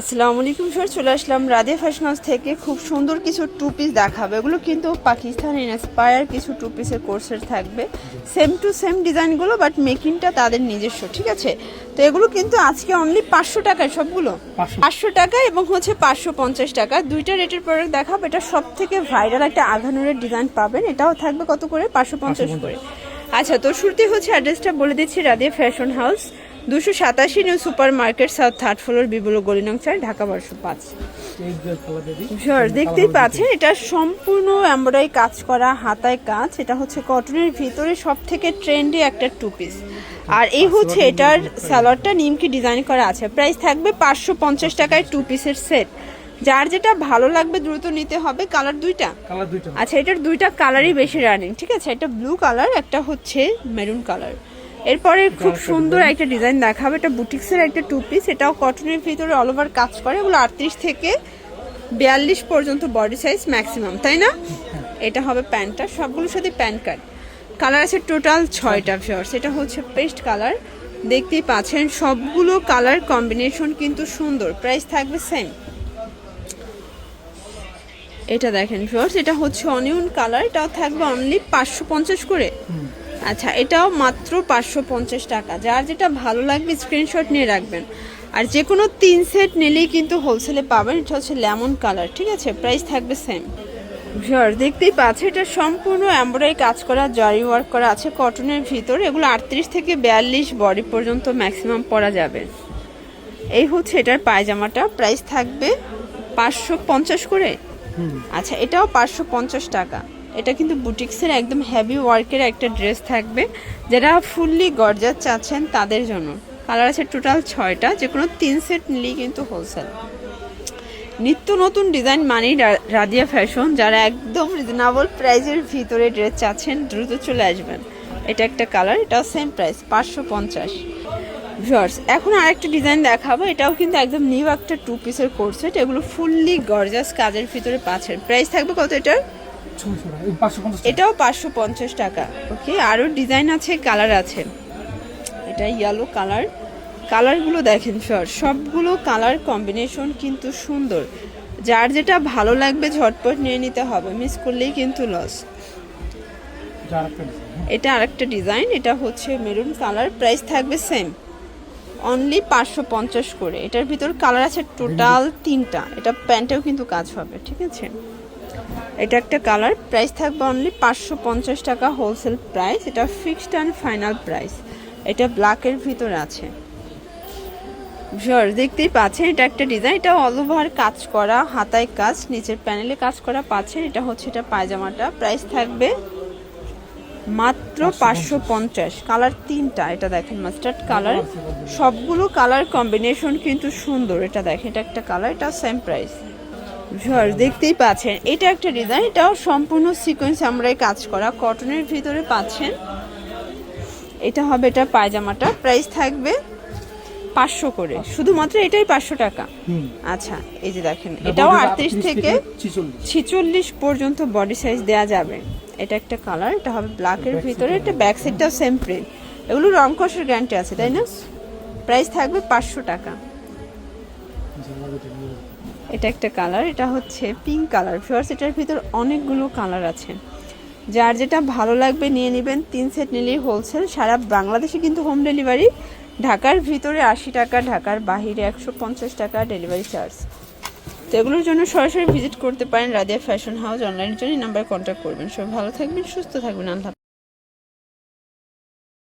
আসসালামু আলাইকুম স্যার চলে আসলাম রাধে ফ্যাশন হাউস থেকে। খুব সুন্দর কিছু টু পিস দেখাবে। এগুলো কিন্তু পাকিস্তান ইন্সপায়ার কিছু টু পিসের কোর্সের থাকবে। সেম টু সেম ডিজাইনগুলো বাট মেকিংটা তাদের নিজস্ব ঠিক আছে? তো এগুলো কিন্তু আজকে অনলি পাঁচশো টাকায় সবগুলো? 500 পাঁচশো টাকা এবং হচ্ছে পাঁচশো পঞ্চাশ টাকা। দুইটা রেটের প্রোডাক্ট দেখাবো। এটা সব থেকে ভাইরাল একটা আধানুরের ডিজাইন পাবেন। এটাও থাকবে কত করে? পাঁচশো পঞ্চাশ করে। আচ্ছা তো শুরুতে হচ্ছে অ্যাড্রেসটা বলে দিচ্ছি রাধে ফ্যাশন হাউস। দুশো সাতাশি New Super Market south third floor বিবুল গলিনং চার ঢাকা বারোশো পাঁচ। শিওর দেখতেই পাচ্ছেন এটা সম্পূর্ণ এমব্রয়ডারি কাজ করা হাতায় কাজ। এটা হচ্ছে কটনের ভিতরে সব থেকে ট্রেন্ডি একটা টু পিস আর এই হচ্ছে এটার স্যালোয়ারটা নিমকি ডিজাইন করা আছে। প্রাইস থাকবে পাঁচশো পঞ্চাশ টাকায় টু পিসের সেট যার যেটা ভালো লাগবে দ্রুত নিতে হবে কালার দুইটা? আচ্ছা এটার দুইটা কালারই বেশি রানিং ঠিক আছে? একটা ব্লু কালার একটা হচ্ছে মেরুন কালার এরপরে খুব সুন্দর একটা ডিজাইন দেখাবে এটা বুটিক্সের একটা টু পিস এটাও কটনের ভিতরে অল ওভার কাজ করে এগুলো আটত্রিশ থেকে বিয়াল্লিশ পর্যন্ত বডি সাইজ ম্যাক্সিমাম তাই না? এটা হবে প্যান্টটা সবগুলোর সাথে প্যান্ট কার্ড কালার আছে টোটাল ছয়টা ফিওর্স এটা হচ্ছে পেস্ট কালার দেখতেই পাচ্ছেন সবগুলো কালার কম্বিনেশন কিন্তু সুন্দর প্রাইস থাকবে সেম এটা দেখেন ফিওর্স এটা হচ্ছে অনিয়ন কালার এটাও থাকবে অনলি পাঁচশো পঞ্চাশ করে। আচ্ছা এটাও মাত্র পাঁচশো পঞ্চাশ টাকা। যার যেটা ভালো লাগবে স্ক্রিনশট নিয়ে রাখবেন। আর যে কোনো তিন সেট নিলেই কিন্তু হোলসেলে পাবেন। এটা হচ্ছে লেমন কালার ঠিক আছে? প্রাইস থাকবে সেম ভিওর দেখতেই পাচ্ছে এটা সম্পূর্ণ এমব্রয়ডারি কাজ করা জারি ওয়ার্ক করা আছে কটনের ভিতর। এগুলো আটত্রিশ থেকে বিয়াল্লিশ বডি পর্যন্ত ম্যাক্সিমাম পরা যাবে। এই হচ্ছে এটার পায়জামাটা। প্রাইস থাকবে পাঁচশো পঞ্চাশ করে? আচ্ছা এটাও পাঁচশো পঞ্চাশ টাকা। এটা কিন্তু বুটিক্সের একদম হেভি ওয়ার্কের একটা ড্রেস থাকবে, যারা ফুললি গর্জার চাচ্ছেন তাদের জন্য। কালার আছে টোটাল ছয়টা যে কোনো তিন সেট নিলেই কিন্তু হোলসেল নিত্য নতুন ডিজাইন মানি রাদিয়া ফ্যাশন যারা একদম রিজনেবল প্রাইজের ভিতরে ড্রেস চাচ্ছেন, দ্রুত চলে আসবেন। এটা একটা কালার এটাও সেম প্রাইস পাঁচশো পঞ্চাশ। ভিউয়ার্স এখন আরেকটা ডিজাইন দেখাবো, এটাও কিন্তু একদম নিউ একটা টু পিসের কোর্সেট এগুলো ফুললি গর্জাস কাজের ভিতরে পাচ্ছেন। প্রাইস থাকবে কত এটার? এটাও পাঁচশো পঞ্চাশ টাকা। ওকে আরও ডিজাইন আছে কালার আছে। এটা ইয়েলো কালার কালারগুলো দেখেন সর সবগুলো কালার কম্বিনেশন কিন্তু সুন্দর। যার যেটা ভালো লাগবে ঝটপট নিয়ে নিতে হবে মিস করলেই কিন্তু লস এটা আরেকটা design, হ্যাঁ। এটা আরেকটা ডিজাইন এটা হচ্ছে মেরুন কালার প্রাইস থাকবে সেম অনলি পাঁচশো পঞ্চাশ করে। এটার ভিতর কালার আছে টোটাল তিনটা। এটা প্যান্টেও কিন্তু কাজ হবে ঠিক আছে? এটা একটা কালার। প্রাইস থাকবে অনলি পাঁচশো পঞ্চাশ টাকা হোলসেল প্রাইস এটা ফিক্সড অ্যান্ড ফাইনাল প্রাইস এটা ব্ল্যাকের ভিতরে আছে। দেখতেই পাচ্ছেন এটা একটা ডিজাইন এটা অল ওভার কাজ করা হাতায় কাজ নিচের প্যানেলে কাজ করা পাচ্ছেন। এটা হচ্ছে এটা পায়জামাটা। প্রাইস থাকবে মাত্র পাঁচশো পঞ্চাশ। কালার তিনটা এটা দেখেন মাস্টার্ড কালার সবগুলো কালার কম্বিনেশন কিন্তু সুন্দর। এটা দেখেন এটা একটা কালার এটা সেম প্রাইস ভিউয়ার দেখতেই পাচ্ছেন এটা একটা ডিজাইন এটাও সম্পূর্ণ সিকোয়েন্স আমরাই কাজ করা। কটনের ভিতরে পাচ্ছেন এটা হবে এটা পায়জামাটা প্রাইস থাকবে পাঁচশো করে শুধুমাত্র এটাই পাঁচশো টাকা। আচ্ছা এই যে দেখেন এটাও আটত্রিশ থেকে ছিচল্লিশ। পর্যন্ত বডি সাইজ দেওয়া যাবে। এটা একটা কালার এটা হবে ব্ল্যাকের ভিতরে এটা ব্যাক সাইডটাও সেম প্রিন্ট এগুলো রং কষের গ্যারান্টি আছে তাই না? প্রাইস থাকবে পাঁচশো টাকা। এটা একটা কালার এটা হচ্ছে পিঙ্ক কালার ফিওর্স এটার ভিতর অনেকগুলো কালার আছে। যার যেটা ভালো লাগবে নিয়ে নেবেন। তিন সেট নিলেই হোলসেল সারা বাংলাদেশে কিন্তু হোম ডেলিভারি ঢাকার ভিতরে আশি টাকা, ঢাকার বাহিরে একশো পঞ্চাশ টাকা ডেলিভারি চার্জ তো এগুলোর জন্য সরাসরি ভিজিট করতে পারেন। রাদিয়া ফ্যাশন হাউস অনলাইনের জন্য নাম্বার কন্ট্যাক্ট করবেন। সবাই ভালো থাকবেন, সুস্থ থাকবেন। আল্লাহ।